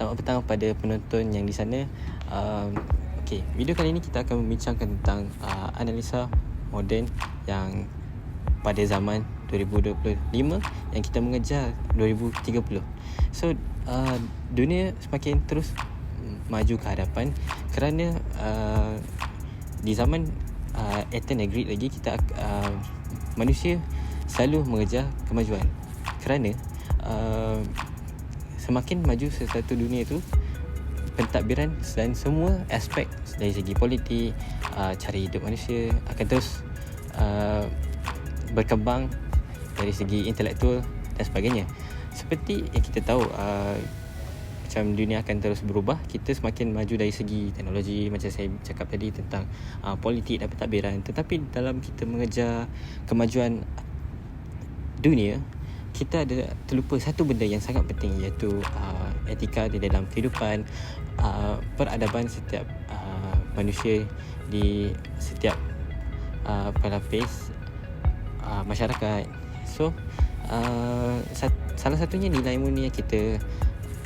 Selamat petang pada penonton yang di sana. Um, okay, video kali ini kita akan membincangkan tentang uh, analisa moden yang pada zaman 2025 yang kita mengejar 2030. So, uh, dunia semakin terus maju ke hadapan kerana uh, di zaman uh, Ethan agreed lagi kita uh, manusia selalu mengejar kemajuan kerana uh, semakin maju sesuatu dunia itu pentadbiran dan semua aspek dari segi politik uh, cara hidup manusia akan terus uh, berkembang dari segi intelektual dan sebagainya. Seperti yang kita tahu uh, macam dunia akan terus berubah kita semakin maju dari segi teknologi macam saya cakap tadi tentang uh, politik dan pentadbiran. Tetapi dalam kita mengejar kemajuan dunia kita ada terlupa satu benda yang sangat penting iaitu uh, etika di dalam kehidupan uh, peradaban setiap uh, manusia di setiap uh, pelapis uh, masyarakat. So uh, sat- salah satunya nilai mulia kita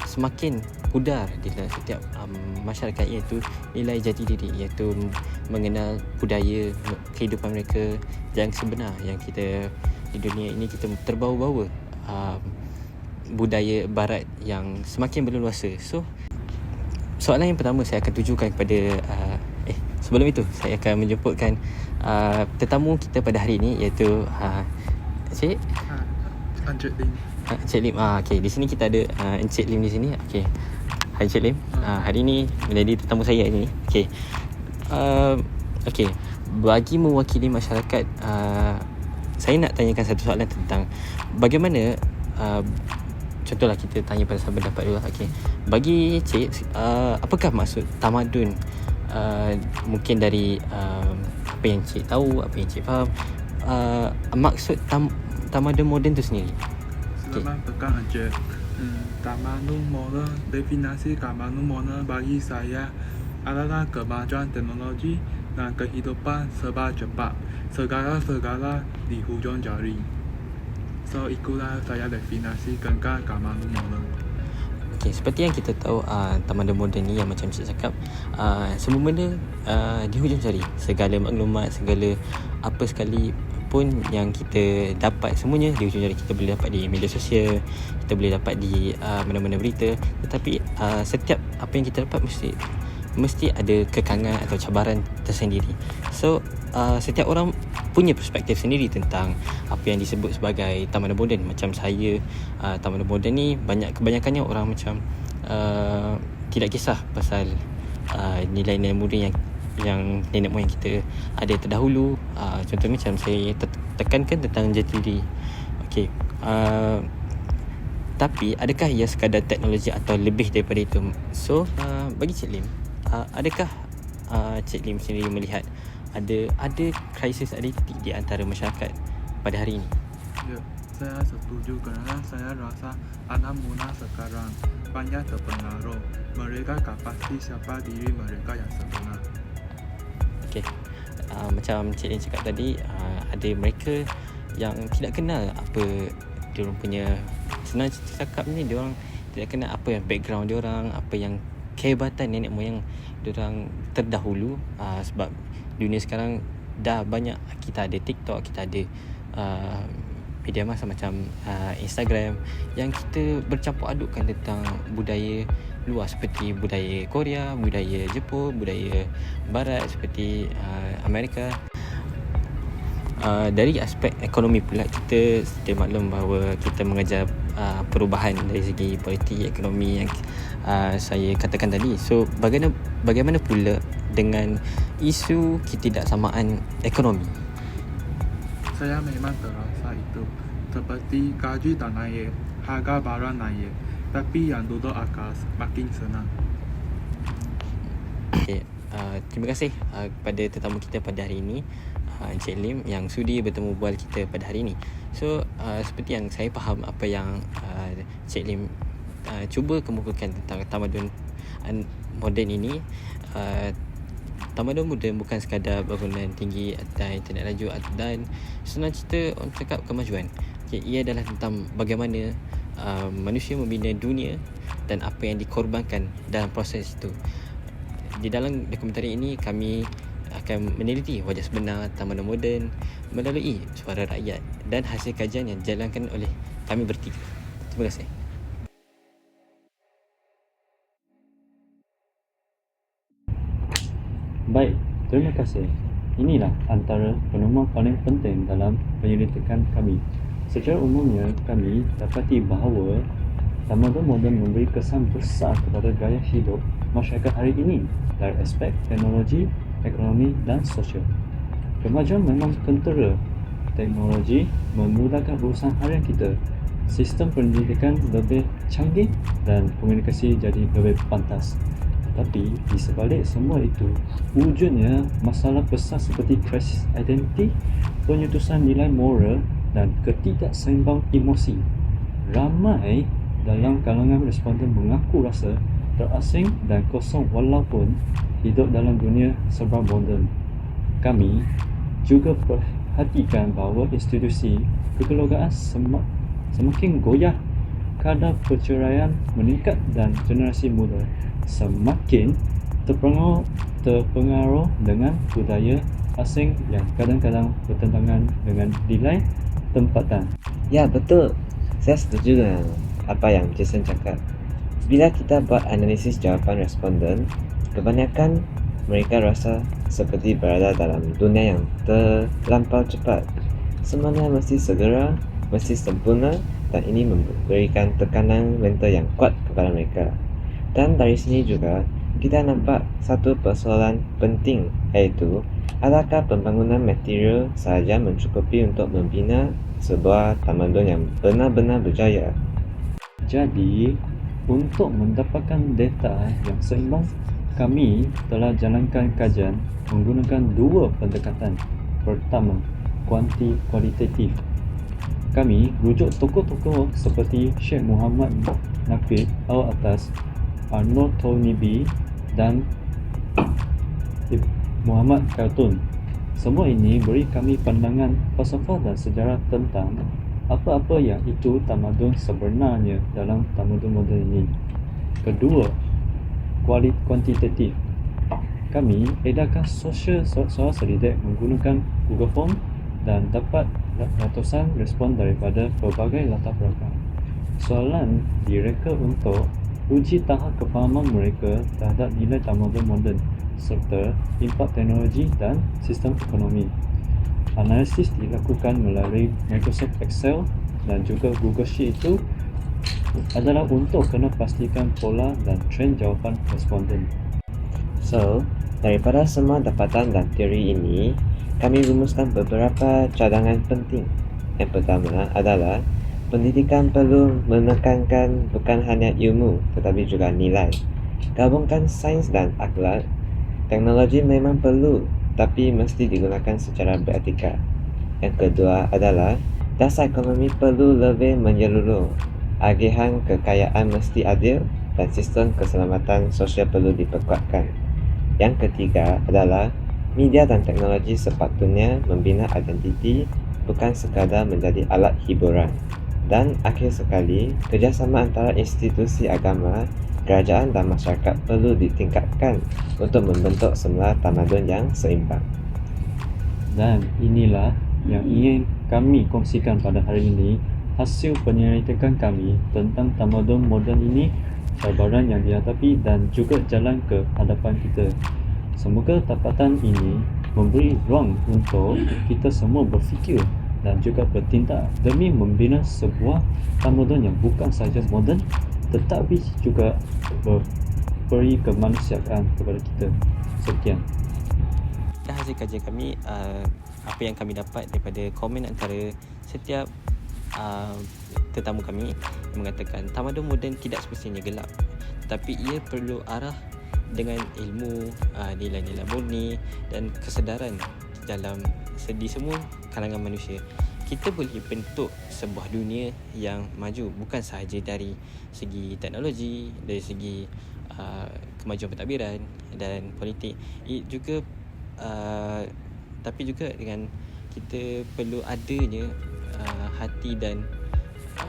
semakin pudar di dalam setiap um, masyarakat iaitu nilai jati diri iaitu mengenal budaya kehidupan mereka yang sebenar yang kita di dunia ini kita terbawa-bawa uh, budaya barat yang semakin berleluasa. So soalan yang pertama saya akan tujukan kepada uh, eh sebelum itu saya akan menjemputkan uh, tetamu kita pada hari ini iaitu uh, Cik Ha, Encik Lim. uh, Encik Lim. Ah okey di sini kita ada uh, Encik Lim di sini. Okey. Hai Encik Lim. Uh, hari ini menjadi tetamu saya hari ini. Okey. Uh, okey. Bagi mewakili masyarakat uh, saya nak tanyakan satu soalan tentang bagaimana uh, contohlah kita tanya pada sahabat pendapat dulu okey bagi cik uh, apakah maksud tamadun uh, mungkin dari uh, apa yang cik tahu apa yang cik faham uh, maksud tam, tamadun moden tu sendiri Selamat petang Encik. Hmm, Tamadun moden, definisi tamadun moden bagi saya adalah kemajuan teknologi dan kehidupan serba cepat. Segala-segala di hujung jari. So, ikulah saya definisi tentang tamadun moden. Okay, seperti yang kita tahu uh, tamadun moden ni yang macam cik cakap uh, semua benda uh, di hujung jari segala maklumat segala apa sekali pun yang kita dapat semuanya di hujung jari kita boleh dapat di media sosial kita boleh dapat di uh, mana-mana berita tetapi uh, setiap apa yang kita dapat mesti mesti ada kekangan atau cabaran tersendiri so uh, setiap orang punya perspektif sendiri tentang apa yang disebut sebagai tamadun moden macam saya uh, tamadun moden ni banyak kebanyakannya orang macam uh, tidak kisah pasal uh, nilai-nilai muda yang yang nenek moyang kita ada terdahulu. Uh, contohnya macam saya te- tekankan tentang jati diri okey uh, tapi adakah ia sekadar teknologi atau lebih daripada itu? So uh, bagi Cik Lim uh, adakah uh, Cik Lim sendiri melihat ada ada krisis identiti di antara masyarakat pada hari ini Ya, saya setuju kerana saya rasa anak muda sekarang banyak terpengaruh. Mereka tak pasti siapa diri mereka yang sebenar. Okey. Uh, macam Cik Lin cakap tadi, uh, ada mereka yang tidak kenal apa dia punya senang cakap ni dia orang tidak kenal apa yang background dia orang, apa yang kehebatan nenek moyang orang terdahulu uh, sebab dunia sekarang dah banyak kita ada TikTok, kita ada uh, media masa macam uh, Instagram yang kita bercampur adukkan tentang budaya luar seperti budaya Korea, budaya Jepun, budaya barat seperti uh, Amerika. Uh, dari aspek ekonomi pula kita sedia maklum bahawa kita mengejar uh, perubahan dari segi politik ekonomi yang uh, saya katakan tadi. So bagaimana bagaimana pula dengan isu ketidaksamaan ekonomi? Saya memang terasa itu. Seperti gaji tak naik, harga barang naik. Tapi yang duduk atas makin senang. Okay, uh, terima kasih uh, kepada tetamu kita pada hari ini uh, Encik Lim yang sudi bertemu bual kita pada hari ini. So uh, seperti yang saya faham apa yang uh, Encik Lim uh, cuba kemukakan tentang tamadun moden ini uh, Tamadun moden bukan sekadar bangunan tinggi dan internet laju dan senang cerita orang cakap kemajuan. Okay, ia adalah tentang bagaimana uh, manusia membina dunia dan apa yang dikorbankan dalam proses itu. Di dalam dokumentari ini kami akan meneliti wajah sebenar taman moden melalui suara rakyat dan hasil kajian yang dijalankan oleh kami bertiga. Terima kasih. Baik, terima kasih. Inilah antara penemuan paling penting dalam penyelidikan kami. Secara umumnya, kami dapati bahawa tamadun moden memberi kesan besar kepada gaya hidup masyarakat hari ini dari aspek teknologi, ekonomi dan sosial. Kemajuan memang kentera. Teknologi memudahkan urusan harian kita. Sistem pendidikan lebih canggih dan komunikasi jadi lebih pantas. Tapi di sebalik semua itu, wujudnya masalah besar seperti krisis identiti, penyutusan nilai moral dan ketidakseimbang emosi. Ramai dalam kalangan responden mengaku rasa terasing dan kosong walaupun hidup dalam dunia serba moden. Kami juga perhatikan bahawa institusi kekeluargaan semak, semakin goyah kadar perceraian meningkat dan generasi muda semakin terpengaruh, terpengaruh dengan budaya asing yang kadang-kadang bertentangan dengan nilai tempatan. Ya, betul. Saya setuju dengan apa yang Jason cakap. Bila kita buat analisis jawapan responden, kebanyakan mereka rasa seperti berada dalam dunia yang terlampau cepat. Semuanya mesti segera, mesti sempurna dan ini memberikan tekanan mental yang kuat kepada mereka. Dan dari sini juga kita nampak satu persoalan penting iaitu adakah pembangunan material sahaja mencukupi untuk membina sebuah tamadun yang benar-benar berjaya. Jadi, untuk mendapatkan data yang seimbang, kami telah jalankan kajian menggunakan dua pendekatan. Pertama, kuanti kualitatif. Kami rujuk tokoh-tokoh seperti Sheikh Muhammad Naqib Al-Atas Arnold Toynbee dan Muhammad Khartoum. Semua ini beri kami pandangan falsafah dan sejarah tentang apa-apa yang itu tamadun sebenarnya dalam tamadun moden ini. Kedua, kualit kuantitatif. Kami edarkan sosial soal selidik menggunakan Google Form dan dapat ratusan respon daripada pelbagai latar belakang. Soalan direka untuk uji tahap kefahaman mereka terhadap nilai tamadun moden serta impak teknologi dan sistem ekonomi. Analisis dilakukan melalui Microsoft Excel dan juga Google Sheet itu adalah untuk kena pastikan pola dan trend jawapan responden. So, daripada semua dapatan dan teori ini, kami rumuskan beberapa cadangan penting. Yang pertama adalah Pendidikan perlu menekankan bukan hanya ilmu tetapi juga nilai. Gabungkan sains dan akhlak. Teknologi memang perlu tapi mesti digunakan secara beretika. Yang kedua adalah dasar ekonomi perlu lebih menyeluruh. Agihan kekayaan mesti adil dan sistem keselamatan sosial perlu diperkuatkan. Yang ketiga adalah media dan teknologi sepatutnya membina identiti bukan sekadar menjadi alat hiburan. Dan akhir sekali, kerjasama antara institusi agama, kerajaan dan masyarakat perlu ditingkatkan untuk membentuk semula tamadun yang seimbang. Dan inilah yang ingin kami kongsikan pada hari ini hasil penyelidikan kami tentang tamadun moden ini cabaran yang dihadapi dan juga jalan ke hadapan kita. Semoga dapatan ini memberi ruang untuk kita semua berfikir dan juga bertindak demi membina sebuah tamadun yang bukan sahaja moden tetapi juga beri kemanusiaan kepada kita. Sekian. Dan hasil kajian kami, uh, apa yang kami dapat daripada komen antara setiap uh, tetamu kami mengatakan tamadun moden tidak semestinya gelap tetapi ia perlu arah dengan ilmu, uh, nilai-nilai murni dan kesedaran dalam di semua kalangan manusia kita boleh bentuk sebuah dunia yang maju bukan sahaja dari segi teknologi dari segi uh, kemajuan pentadbiran dan politik it juga uh, tapi juga dengan kita perlu adanya uh, hati dan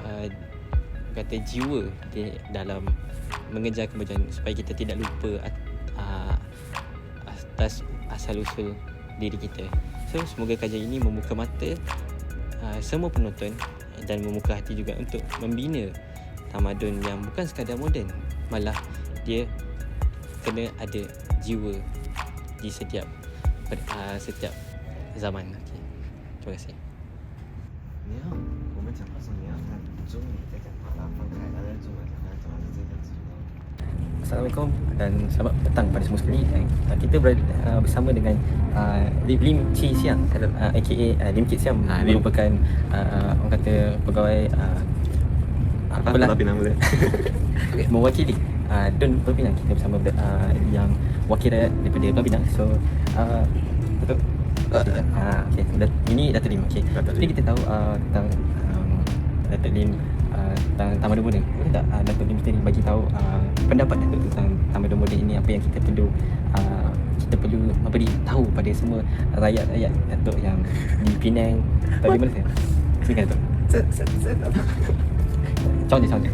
uh, kata jiwa di dalam mengejar kemajuan supaya kita tidak lupa uh, atas asal usul diri kita. So semoga kajian ini membuka mata uh, semua penonton dan membuka hati juga untuk membina tamadun yang bukan sekadar moden malah dia kena ada jiwa di setiap uh, setiap zaman. Okay. Terima kasih. Assalamualaikum dan selamat petang pada semua sekali. Uh, kita berada uh, bersama dengan uh, Lim, Chi Siang uh, aka uh, Lim Kit Ah, Lim. merupakan uh, orang kata pegawai uh, apalah Pinang boleh. mewakili uh, Dun Pembinaan kita bersama uh, yang wakil rakyat daripada Pembinaan. So uh, betul uh, okay. Ini Datuk Lim. Okay. Jadi kita tahu uh, tentang um, Datuk Lim uh, tentang Tamadun Moden. Boleh tak uh, Datuk Lim sendiri bagi tahu uh, pendapat Datuk tentang Tamadun Moden ini apa yang kita perlu uh, kita perlu memberi tahu pada semua rakyat-rakyat Datuk yang di Penang atau di mana saja. Silakan Datuk. Contoh contoh.